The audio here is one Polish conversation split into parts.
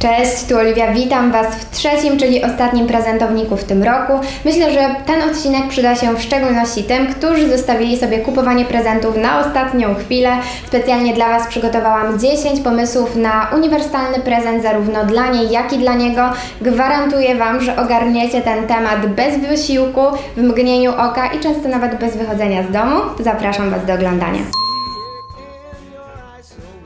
Cześć, tu Oliwia, witam Was w trzecim, czyli ostatnim prezentowniku w tym roku. Myślę, że ten odcinek przyda się w szczególności tym, którzy zostawili sobie kupowanie prezentów na ostatnią chwilę. Specjalnie dla Was przygotowałam 10 pomysłów na uniwersalny prezent zarówno dla niej, jak i dla niego. Gwarantuję Wam, że ogarniecie ten temat bez wysiłku, w mgnieniu oka i często nawet bez wychodzenia z domu. Zapraszam Was do oglądania.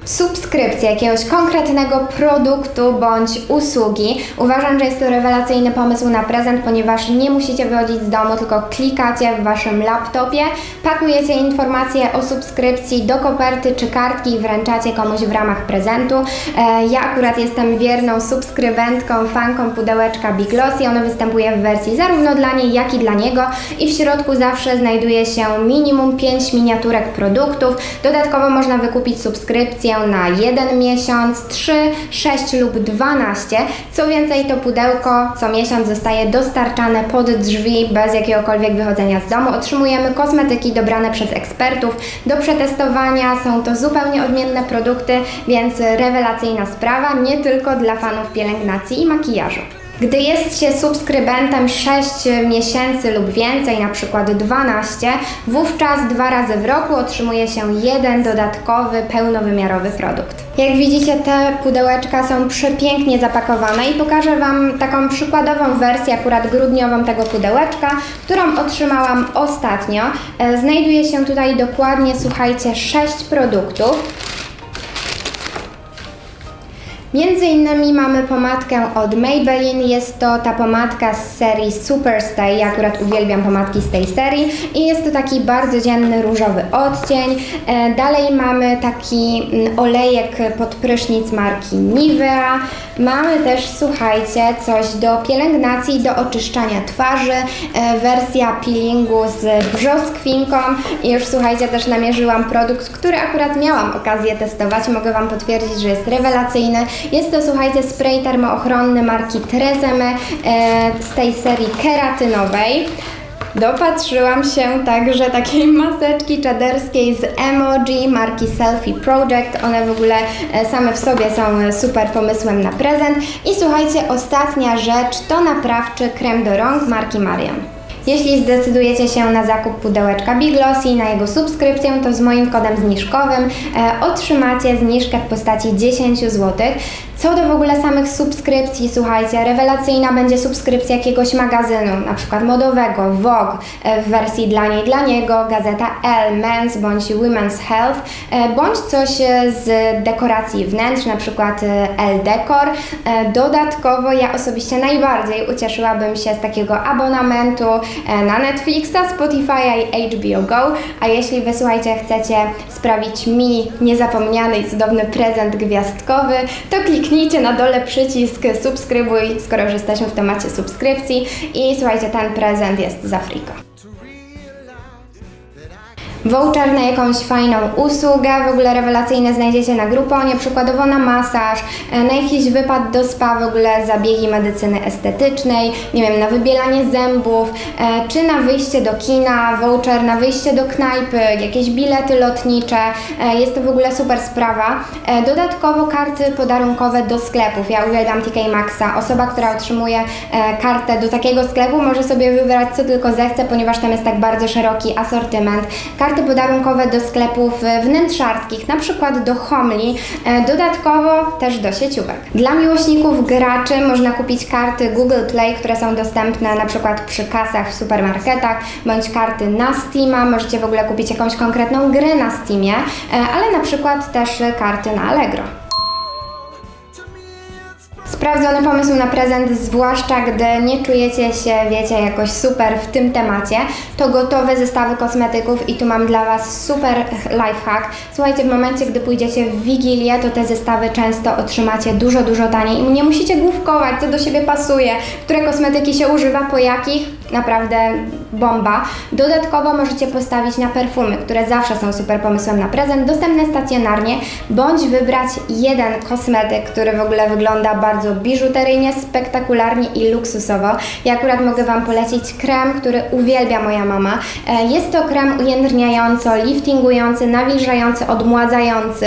Subskrypcja jakiegoś konkretnego produktu bądź usługi. Uważam, że jest to rewelacyjny pomysł na prezent, ponieważ nie musicie wychodzić z domu, tylko klikacie w waszym laptopie, pakujecie informacje o subskrypcji do koperty czy kartki i wręczacie komuś w ramach prezentu. E, ja akurat jestem wierną subskrybentką, fanką pudełeczka Big Glossy. Ono występuje w wersji zarówno dla niej, jak i dla niego i w środku zawsze znajduje się minimum 5 miniaturek produktów. Dodatkowo można wykupić subskrypcję na 1 miesiąc, 3, 6 lub 12. Co więcej, to pudełko co miesiąc zostaje dostarczane pod drzwi bez jakiegokolwiek wychodzenia z domu. Otrzymujemy kosmetyki dobrane przez ekspertów do przetestowania. Są to zupełnie odmienne produkty, więc rewelacyjna sprawa, nie tylko dla fanów pielęgnacji i makijażu. Gdy jest się subskrybentem 6 miesięcy lub więcej, na przykład 12, wówczas dwa razy w roku otrzymuje się jeden dodatkowy, pełnowymiarowy produkt. Jak widzicie, te pudełeczka są przepięknie zapakowane i pokażę Wam taką przykładową wersję, akurat grudniową tego pudełeczka, którą otrzymałam ostatnio. E, Znajduje się tutaj dokładnie, słuchajcie, 6 produktów. Między innymi mamy pomadkę od Maybelline, jest to ta pomadka z serii Superstay, ja akurat uwielbiam pomadki z tej serii i jest to taki bardzo dzienny różowy odcień. E, Dalej mamy taki mm, olejek pod prysznic marki Nivea. Mamy też, słuchajcie, coś do pielęgnacji, do oczyszczania twarzy, e, wersja peelingu z brzoskwinką i już słuchajcie, też namierzyłam produkt, który akurat miałam okazję testować, mogę Wam potwierdzić, że jest rewelacyjny. Jest to, słuchajcie, spray termoochronny marki Trezeme z tej serii keratynowej. Dopatrzyłam się także takiej maseczki czaderskiej z emoji marki Selfie Project. One w ogóle e, same w sobie są e, super pomysłem na prezent. I słuchajcie, ostatnia rzecz to naprawczy krem do rąk marki Marion. Jeśli zdecydujecie się na zakup pudełeczka Big Glossy i na jego subskrypcję, to z moim kodem zniżkowym e, otrzymacie zniżkę w postaci 10 zł. Co do w ogóle samych subskrypcji, słuchajcie, rewelacyjna będzie subskrypcja jakiegoś magazynu, na przykład modowego, Vogue e, w wersji dla niej, dla niego, gazeta Elle, Men's bądź Women's Health, e, bądź coś e, z dekoracji wnętrz, na przykład Elle Decor. Dodatkowo ja osobiście najbardziej ucieszyłabym się z takiego abonamentu na Netflixa, Spotify i HBO Go, a jeśli wy słuchajcie, chcecie sprawić mi niezapomniany i cudowny prezent gwiazdkowy, to kliknijcie na dole przycisk subskrybuj, skoro już jesteśmy w temacie subskrypcji i słuchajcie, ten prezent jest za friko. Voucher na jakąś fajną usługę, w ogóle rewelacyjne znajdziecie na Grouponie, przykładowo na masaż, e, na jakiś wypad do spa, w ogóle zabiegi medycyny estetycznej, nie wiem, na wybielanie zębów, e, czy na wyjście do kina, voucher na wyjście do knajpy, jakieś bilety lotnicze, e, jest to w ogóle super sprawa. Dodatkowo karty podarunkowe do sklepów, ja uwielbiam TK Maxa, osoba, która otrzymuje kartę do takiego sklepu może sobie wybrać co tylko zechce, ponieważ tam jest tak bardzo szeroki asortyment. Podarunkowe do sklepów e, wnętrzarskich, na przykład do Homli, e, dodatkowo też do sieciówek. Dla miłośników graczy można kupić karty Google Play, które są dostępne na przykład przy kasach w supermarketach, bądź karty na Steama, możecie w ogóle kupić jakąś konkretną grę na Steamie, e, ale na przykład też karty na Allegro. Sprawdzony pomysł na prezent, zwłaszcza gdy nie czujecie się, wiecie, jakoś super w tym temacie, to gotowe zestawy kosmetyków i tu mam dla Was super lifehack. Słuchajcie, w momencie, gdy pójdziecie w Wigilię, to te zestawy często otrzymacie dużo, dużo taniej i nie musicie główkować, co do siebie pasuje, które kosmetyki się używa, po jakich. Naprawdę bomba. Dodatkowo możecie postawić na perfumy, które zawsze są super pomysłem na prezent, dostępne stacjonarnie, bądź wybrać jeden kosmetyk, który w ogóle wygląda bardzo biżuteryjnie, spektakularnie i luksusowo. Ja akurat mogę Wam polecić krem, który uwielbia moja mama. E, Jest to krem ujędrniająco, liftingujący, nawilżający, odmładzający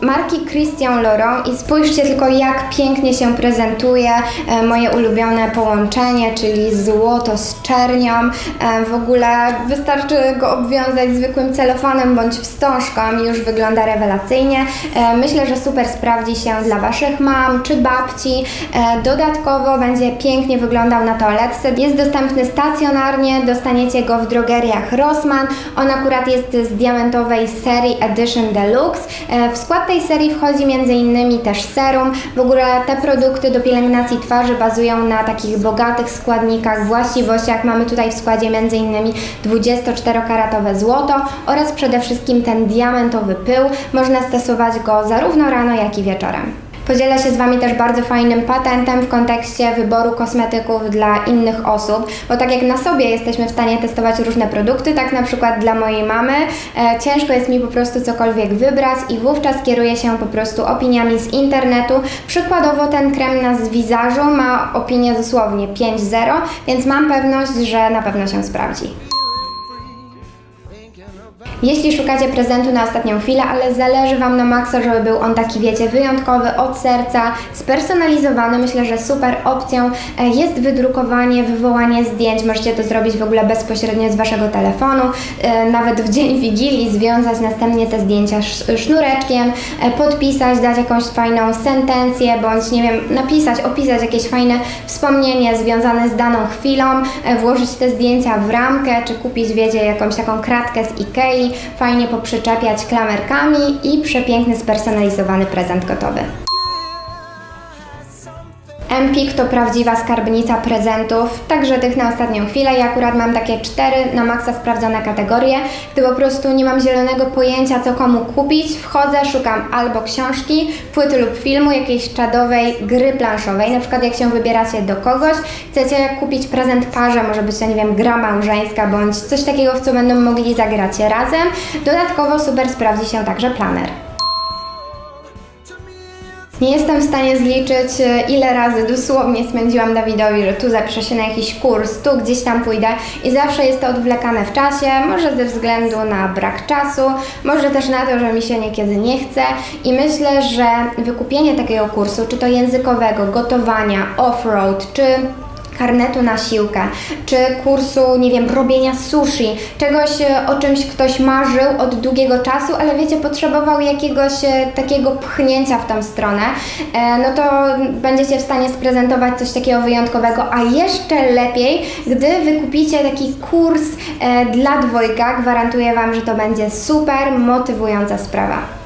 marki Christian Laurent i spójrzcie tylko jak pięknie się prezentuje e, moje ulubione połączenie, czyli złoto z czernią. E, W ogóle wystarczy go obwiązać zwykłym celofanem bądź wstążką i już wygląda rewelacyjnie. E, Myślę, że super sprawdzi się dla Waszych mam czy babci. E, Dodatkowo będzie pięknie wyglądał na toaletce. Jest dostępny stacjonarnie, dostaniecie go w drogeriach Rossmann. On akurat jest z diamentowej serii Edition Deluxe. W skład tej serii wchodzi m.in. też serum. W ogóle te produkty do pielęgnacji twarzy bazują na takich bogatych składnikach, właściwościach. Mamy tutaj w składzie m.in. 24-karatowe złoto oraz przede wszystkim ten diamentowy pył. Można stosować go zarówno rano, jak i wieczorem. Podzielę się z Wami też bardzo fajnym patentem w kontekście wyboru kosmetyków dla innych osób, bo tak jak na sobie jesteśmy w stanie testować różne produkty, tak na przykład dla mojej mamy e, ciężko jest mi po prostu cokolwiek wybrać i wówczas kieruję się po prostu opiniami z internetu. Przykładowo ten krem na z wizażu ma opinię dosłownie 5.0, więc mam pewność, że na pewno się sprawdzi. Jeśli szukacie prezentu na ostatnią chwilę, ale zależy Wam na maksa, żeby był on taki, wiecie, wyjątkowy, od serca, spersonalizowany, myślę, że super opcją e, jest wydrukowanie, wywołanie zdjęć. Możecie to zrobić w ogóle bezpośrednio z Waszego telefonu, e, nawet w dzień Wigilii, związać następnie te zdjęcia sz- sznureczkiem, e, podpisać, dać jakąś fajną sentencję, bądź nie wiem, napisać, opisać jakieś fajne wspomnienie związane z daną chwilą, włożyć te zdjęcia w ramkę, czy kupić, wiecie, jakąś taką kratkę z Ikei, fajnie poprzyczepiać klamerkami i przepiękny, spersonalizowany prezent gotowy. Empik to prawdziwa skarbnica prezentów, także tych na ostatnią chwilę. Ja akurat mam takie cztery na maksa sprawdzone kategorie. Gdy po prostu nie mam zielonego pojęcia, co komu kupić, wchodzę, szukam albo książki, płyty lub filmu, jakiejś czadowej gry planszowej. Na przykład jak się wybieracie do kogoś, chcecie kupić prezent parze, może być to, nie wiem, gra małżeńska, bądź coś takiego, w co będą mogli zagrać razem. Dodatkowo super sprawdzi się także planer. Nie jestem w stanie zliczyć, e, ile razy dosłownie spędziłam Dawidowi, że tu zapiszę się na jakiś kurs, tu gdzieś tam pójdę i zawsze jest to odwlekane w czasie, może ze względu na brak czasu, może też na to, że mi się niekiedy nie chce. I myślę, że wykupienie takiego kursu, czy to językowego, gotowania, off-road, czy karnetu na siłkę, czy kursu, nie wiem, robienia sushi, czegoś, e, o czymś ktoś marzył od długiego czasu, ale wiecie, potrzebował jakiegoś e, takiego pchnięcia w tą stronę, e, no to będziecie w stanie sprezentować coś takiego wyjątkowego, a jeszcze lepiej, gdy wykupicie taki kurs dla dwojga, gwarantuję Wam, że to będzie super motywująca sprawa.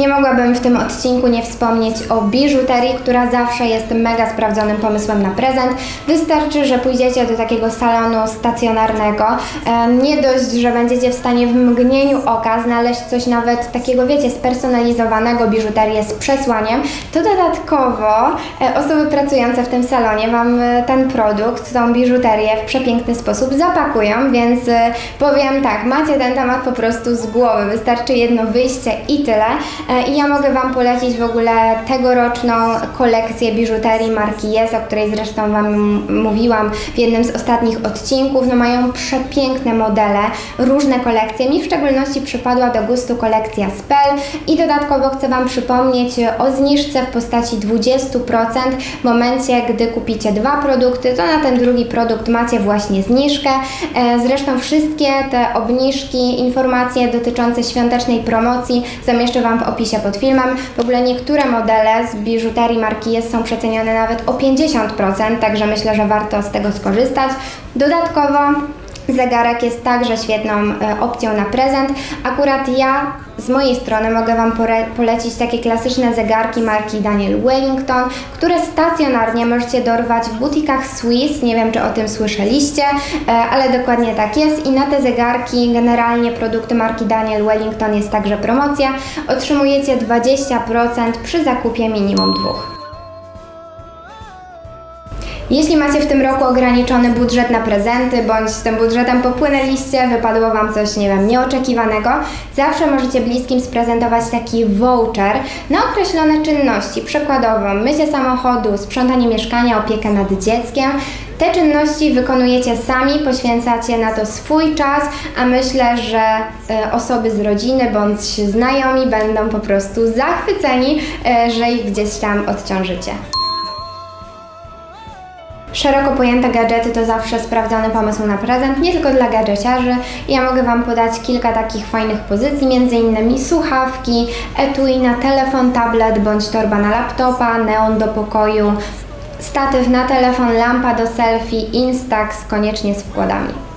Nie mogłabym w tym odcinku nie wspomnieć o biżuterii, która zawsze jest mega sprawdzonym pomysłem na prezent. Wystarczy, że pójdziecie do takiego salonu stacjonarnego. Nie dość, że będziecie w stanie w mgnieniu oka znaleźć coś nawet takiego, wiecie, spersonalizowanego biżuterię z przesłaniem, to dodatkowo e, osoby pracujące w tym salonie Wam e, ten produkt, tą biżuterię w przepiękny sposób zapakują, więc e, powiem tak, macie ten temat po prostu z głowy. Wystarczy jedno wyjście i tyle. E, I ja mogę Wam polecić w ogóle tegoroczną kolekcję biżuterii marki Yes, o której zresztą Wam mówiłam w jednym z ostatnich odcinków. No mają przepiękne modele, różne kolekcje. Mi w szczególności przypadła do gustu kolekcja Spell i dodatkowo chcę Wam przypomnieć o zniżce w postaci 20% w momencie, gdy kupicie dwa produkty, to na ten drugi produkt macie właśnie zniżkę. E, Zresztą wszystkie te obniżki, informacje dotyczące świątecznej promocji zamieszczę Wam w opisie pod filmem. W ogóle niektóre modele z biżuterii marki Yes są przecenione nawet o 50%, także myślę, że warto z tego skorzystać. Dodatkowo Zegarek jest także świetną e, opcją na prezent. Akurat ja z mojej strony mogę Wam polecić takie klasyczne zegarki marki Daniel Wellington, które stacjonarnie możecie dorwać w butikach Swiss. Nie wiem, czy o tym słyszeliście, e, ale dokładnie tak jest. I na te zegarki, generalnie produkty marki Daniel Wellington jest także promocja. Otrzymujecie 20% przy zakupie minimum dwóch. Jeśli macie w tym roku ograniczony budżet na prezenty, bądź z tym budżetem popłynęliście, wypadło Wam coś, nie wiem, nieoczekiwanego, zawsze możecie bliskim sprezentować taki voucher na określone czynności. Przykładowo mycie samochodu, sprzątanie mieszkania, opiekę nad dzieckiem. Te czynności wykonujecie sami, poświęcacie na to swój czas, a myślę, że e, osoby z rodziny bądź znajomi będą po prostu zachwyceni, e, że ich gdzieś tam odciążycie. Szeroko pojęte gadżety to zawsze sprawdzony pomysł na prezent, nie tylko dla gadżeciarzy. Ja mogę Wam podać kilka takich fajnych pozycji, innymi słuchawki, etui na telefon, tablet bądź torba na laptopa, neon do pokoju, statyw na telefon, lampa do selfie, Instax koniecznie z wkładami.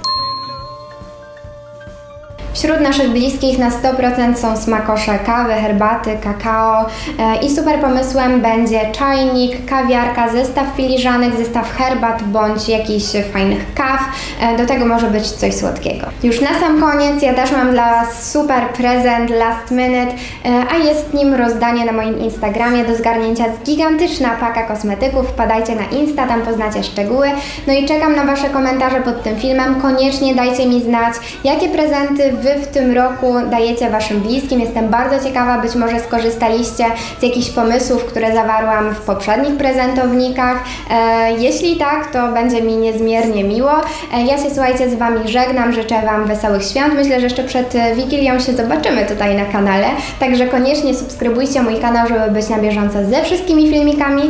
Wśród naszych bliskich na 100% są smakosze kawy, herbaty, kakao e, i super pomysłem będzie czajnik, kawiarka, zestaw filiżanek, zestaw herbat bądź jakichś fajnych kaw. E, Do tego może być coś słodkiego. Już na sam koniec ja też mam dla Was super prezent last minute, e, a jest nim rozdanie na moim Instagramie do zgarnięcia z gigantyczna paka kosmetyków. Wpadajcie na Insta, tam poznacie szczegóły. No i czekam na Wasze komentarze pod tym filmem. Koniecznie dajcie mi znać, jakie prezenty Wy w tym roku dajecie Waszym bliskim. Jestem bardzo ciekawa, być może skorzystaliście z jakichś pomysłów, które zawarłam w poprzednich prezentownikach. E, jeśli tak, to będzie mi niezmiernie miło. E, ja się słuchajcie z Wami żegnam, życzę Wam wesołych świąt. Myślę, że jeszcze przed e, Wigilią się zobaczymy tutaj na kanale, także koniecznie subskrybujcie mój kanał, żeby być na bieżąco ze wszystkimi filmikami.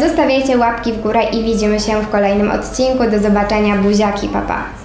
Zostawiajcie łapki w górę i widzimy się w kolejnym odcinku. Do zobaczenia, buziaki, papa. Pa.